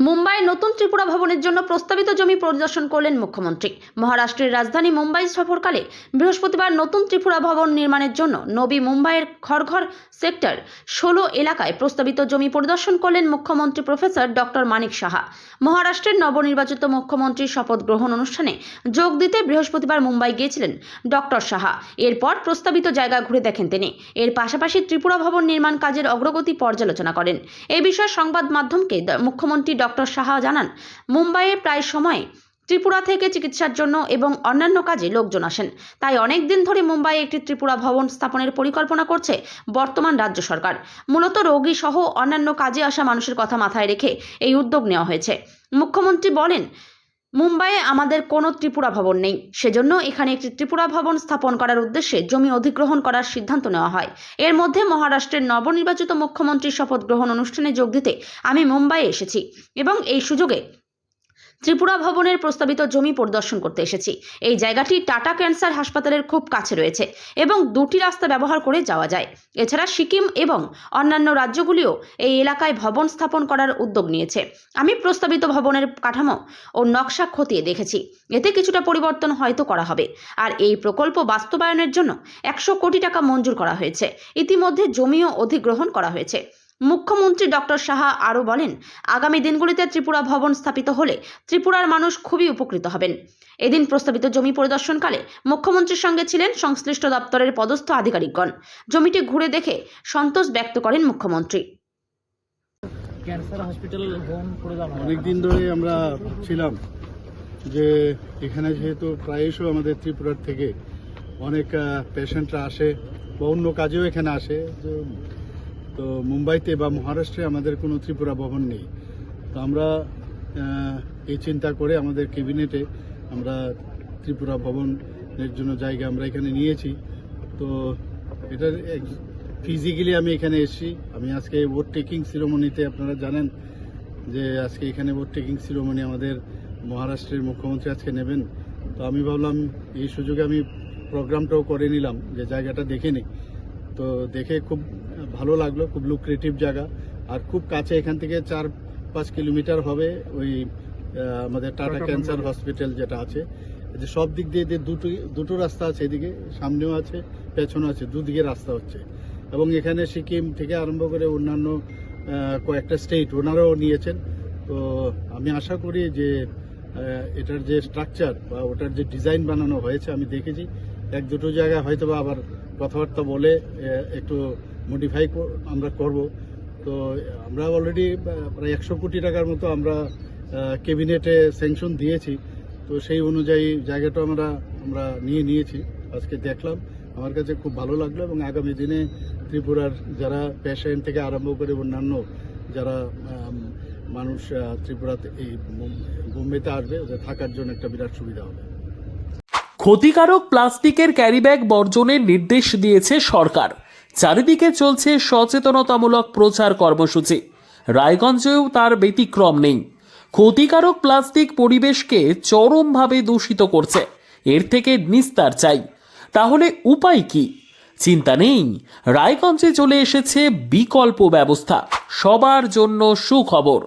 মুম্বাইয়ের নতুন ত্রিপুরা ভবনের জন্য প্রস্তাবিত জমি পরিদর্শন করলেন মুখ্যমন্ত্রী। মহারাষ্ট্রের রাজধানী মুম্বাই সফরকালে বৃহস্পতিবার নতুন ত্রিপুরা ভবন নির্মাণের জন্য নবী মুম্বাইয়ের খড়ঘর সেক্টর ষোলো এলাকায় প্রস্তাবিত জমি পরিদর্শন করলেন মুখ্যমন্ত্রী প্রফেসর ডক্টর মানিক সাহা। মহারাষ্ট্রের নবনির্বাচিত মুখ্যমন্ত্রীর শপথ গ্রহণ অনুষ্ঠানে যোগ দিতে বৃহস্পতিবার মুম্বাই গিয়েছিলেন ডক্টর সাহা। এরপর প্রস্তাবিত জায়গা ঘুরে দেখেন তিনি। এর পাশাপাশি ত্রিপুরা ভবন নির্মাণ কাজের অগ্রগতি পর্যালোচনা করেন। এ বিষয়ে সংবাদ মাধ্যমকে মুখ্যমন্ত্রী ডক্টর সাহা জানান, মুম্বাইয়ে প্রায় সময় ত্রিপুরা থেকে চিকিৎসার জন্য এবং অন্যান্য কাজে লোকজন আসেন। তাই অনেক দিন ধরে মুম্বাইয়ে একটি ত্রিপুরা ভবন স্থাপনের পরিকল্পনা করছে বর্তমান রাজ্য সরকার। মূলত রোগী সহ অন্যান্য কাজে আসা মানুষের কথা মাথায় রেখে এই উদ্যোগ নেওয়া হয়েছে। মুখ্যমন্ত্রী বলেন মুম্বাইয়ে আমাদের কোনো ত্রিপুরা ভবন নেই। সেজন্য এখানে একটি ত্রিপুরা ভবন স্থাপন করার উদ্দেশ্যে জমি অধিগ্রহণ করার সিদ্ধান্ত নেওয়া হয়। এর মধ্যে মহারাষ্ট্রের নবনির্বাচিত মুখ্যমন্ত্রীর শপথ গ্রহণ অনুষ্ঠানে যোগ দিতে আমি মুম্বাইয়ে এসেছি এবং এই সুযোগে ত্রিপুরা ভবনের প্রস্তাবিত জমি পরিদর্শন করতে এসেছি। এই জায়গাটি টাটা ক্যান্সার হাসপাতালের খুব কাছে রয়েছে এবং দুটি রাস্তা ব্যবহার করে যাওয়া যায়। এছাড়া সিকিম এবং অন্যান্য রাজ্যগুলিও এই এলাকায় ভবন স্থাপন করার উদ্যোগ নিয়েছে। আমি প্রস্তাবিত ভবনের কাঠামো ও নকশা খতিয়ে দেখেছি। এতে কিছুটা পরিবর্তন হয়তো করা হবে। আর এই প্রকল্প বাস্তবায়নের জন্য একশো কোটি টাকা মঞ্জুর করা হয়েছে। ইতিমধ্যে জমিও অধিগ্রহণ করা হয়েছে। মুখ্যমন্ত্রী ডক্টর সাহা আরও বলেন আগামী দিনগুলিতে ত্রিপুরা ভবন স্থাপিত হলে ত্রিপুরার মানুষ খুবই উপকৃত হবেন। এদিন প্রস্তাবিত জমি পরিদর্শনকালে মুখ্যমন্ত্রীর সঙ্গে ছিলেন সংশ্লিষ্ট দপ্তরের পদস্থ আধিকারিকগণ। জমিটি ঘুরে দেখে সন্তোষ ব্যক্ত করেন মুখ্যমন্ত্রী। ক্যান্সার হসপিটাল হোম করে দেওয়া অনেক দিন ধরে আমরা ছিলাম যে এখানে যেহেতু প্রায়শই আমাদের ত্রিপুরার থেকে অনেক পেশেন্টরা আসে বা অন্য কাজেও এখানে আসে তো মুম্বাইতে বা মহারাষ্ট্রে আমাদের কোনো ত্রিপুরা ভবন নেই। তো আমরা এই চিন্তা করে আমাদের ক্যাবিনেটে আমরা ত্রিপুরা ভবনের জন্য জায়গা আমরা এখানে নিয়েছি। তো এটার ফিজিক্যালি আমি এখানে এসেছি। আমি আজকে ভোট টেকিং সিরোমনিতে আপনারা জানেন যে আজকে এখানে ভোট টেকিং সিরোমনি আমাদের মহারাষ্ট্রের মুখ্যমন্ত্রী আজকে নেবেন। তো আমি ভাবলাম এই সুযোগে আমি প্রোগ্রামটাও করে নিলাম যে জায়গাটা দেখে নিই। তো দেখে খুব ভালো লাগল খুব লুক্রেটিভ জায়গা। আর খুব কাছে এখান থেকে চার পাঁচ কিলোমিটার হবে ওই আমাদের টাটা ক্যান্সার হসপিটাল যেটা আছে। যে সব দিক দিয়ে যে দুটো দুটো রাস্তা আছে এদিকে সামনেও আছে পেছনেও আছে দুদিকে রাস্তা হচ্ছে। এবং এখানে সিকিম থেকে আরম্ভ করে অন্যান্য কয়েকটা স্টেট ওনারাও নিয়েছেন। তো আমি আশা করি যে এটার যে স্ট্রাকচার বা ওটার যে ডিজাইন বানানো হয়েছে আমি দেখেছি। এক দুটো জায়গায় হয়তো আবার কথাবার্তা বলে একটু মডিফাই আমরা করব। তো আমরা অলরেডি প্রায় একশো কোটি টাকার মতো আমরা ক্যাবিনেটে স্যাংশন দিয়েছি। তো সেই অনুযায়ী জায়গাটা আমরা আমরা নিয়ে নিয়েছি। আজকে দেখলাম, আমার কাছে খুব ভালো লাগল এবং আগামী দিনে ত্রিপুরার যারা পেশেন্ট থেকে আরম্ভ করে অন্যান্য যারা মানুষ ত্রিপুরাতে এই বোম্বেতে আসবে, ওদের থাকার জন্য একটা বিরাট সুবিধা হবে। ক্ষতিকারক প্লাস্টিকের ক্যারিব্যাগ বর্জনের নির্দেশ দিয়েছে সরকার। চারিদিকে চলছে সচেতনতামূলক প্রচার কর্মসূচি। রায়গঞ্জেও তার ব্যতিক্রম নেই। ক্ষতিকারক প্লাস্টিক পরিবেশকে চরমভাবে দূষিত করছে। এর থেকে নিস্তার চাই। তাহলে উপায় কি? চিন্তা নেই। রায়গঞ্জে চলে এসেছে বিকল্প ব্যবস্থা। সবার জন্য সুখবর।